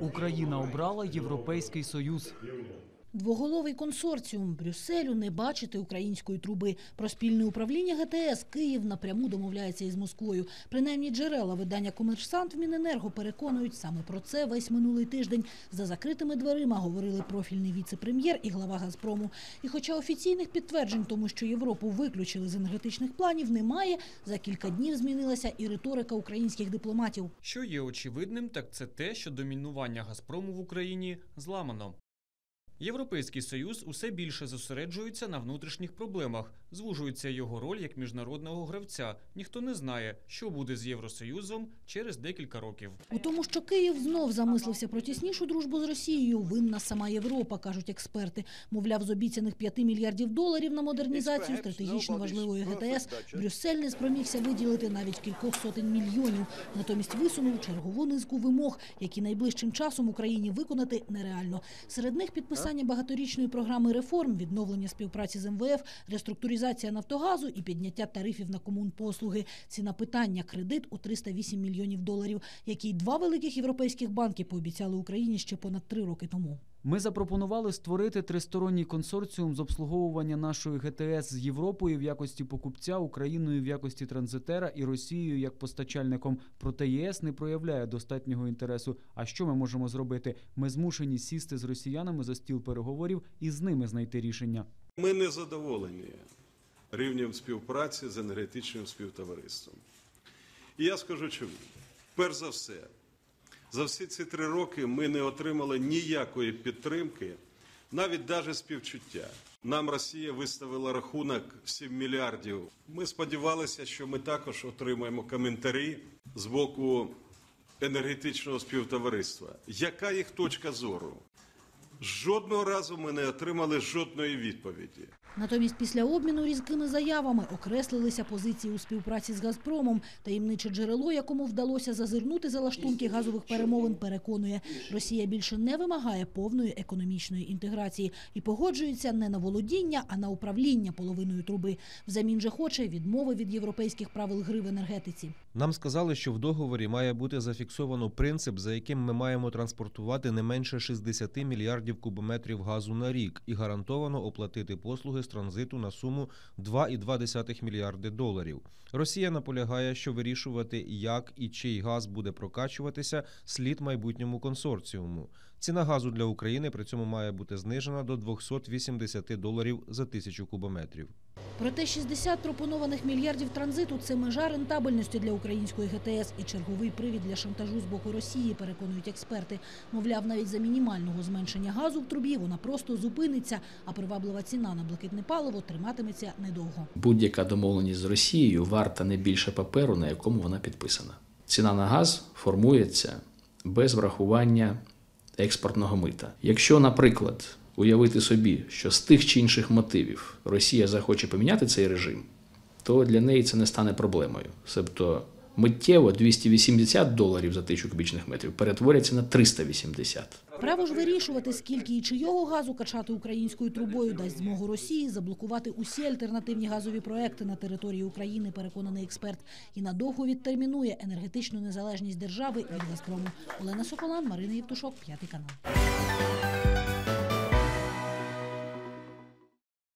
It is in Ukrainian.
Україна обрала Європейський Союз. Двоголовий консорціум Брюсселю не бачити української труби. Про спільне управління ГТС Київ напряму домовляється із Москвою. Принаймні джерела видання «Комерсант» в Міненерго переконують, саме про це весь минулий тиждень за закритими дверима говорили профільний віце-прем'єр і глава «Газпрому». І хоча офіційних підтверджень тому, що Європу виключили з енергетичних планів, немає, за кілька днів змінилася і риторика українських дипломатів. Що є очевидним, так це те, що домінування Газпрому в Україні зламано. Європейський союз усе більше зосереджується на внутрішніх проблемах, звужується його роль як міжнародного гравця. Ніхто не знає, що буде з Євросоюзом через декілька років. У тому, що Київ знов замислився про тіснішу дружбу з Росією, винна сама Європа, кажуть експерти. Мовляв, з обіцяних 5 мільярдів доларів на модернізацію стратегічно важливої ГТС Брюссель не спромігся виділити навіть кількох сотень мільйонів. Натомість висунув чергову низку вимог, які найближчим часом Україні виконати нереально. Серед них підписання багаторічної програми реформ, відновлення співпраці з МВФ, реструктуризація Нафтогазу і підняття тарифів на комунпослуги. Ціна питання кредит у 308 мільйонів доларів, який два великих європейських банки пообіцяли Україні ще понад три роки тому. Ми запропонували створити тристоронній консорціум з обслуговування нашої ГТС з Європою в якості покупця, Україною в якості транзитера і Росією як постачальником. Проте єС не проявляє достатнього інтересу. А що ми можемо зробити? Ми змушені сісти з росіянами за стіл переговорів і з ними знайти рішення. Ми не задоволені рівнем співпраці з енергетичним співтовариством. І я скажу чому. Перш за все, за всі ці три роки ми не отримали ніякої підтримки, навіть навіть співчуття. Нам Росія виставила рахунок 7 мільярдів. Ми сподівалися, що ми також отримаємо коментарі з боку енергетичного співтовариства. Яка їх точка зору? Жодного разу ми не отримали жодної відповіді. Натомість після обміну різкими заявами окреслилися позиції у співпраці з «Газпромом». Таємниче джерело, якому вдалося зазирнути за лаштунки газових перемовин, переконує, Росія більше не вимагає повної економічної інтеграції і погоджується не на володіння, а на управління половиною труби. Взамін же хоче відмови від європейських правил гри в енергетиці. Нам сказали, що в договорі має бути зафіксовано принцип, за яким ми маємо транспортувати не менше 60 мільярдів кубометрів газу на рік і гарантовано оплатити послуги з транзиту на суму 2,2 мільярди доларів. Росія наполягає, що вирішувати, як і чий газ буде прокачуватися, слід майбутньому консорціуму. Ціна газу для України при цьому має бути знижена до 280 доларів за тисячу кубометрів. Проте 60 пропонованих мільярдів транзиту – це межа рентабельності для української ГТС і черговий привід для шантажу з боку Росії, переконують експерти. Мовляв, навіть за мінімального зменшення газу в трубі вона просто зупиниться, а приваблива ціна на блакитне паливо триматиметься недовго. Будь-яка домовленість з Росією варта не більше паперу, на якому вона підписана. Ціна на газ формується без врахування експортного мита. Якщо, наприклад, уявити собі, що з тих чи інших мотивів Росія захоче поміняти цей режим, то для неї це не стане проблемою. Себто миттєво 280 доларів за тисячу кубічних метрів перетворяться на 380. Право ж вирішувати, скільки і чийого газу качати українською трубою, дасть змогу Росії заблокувати усі альтернативні газові проекти на території України, переконаний експерт, і надовго відтермінує енергетичну незалежність держави від «Газпрому». Олена Соколан, Марина Євтушок, п'ятий канал.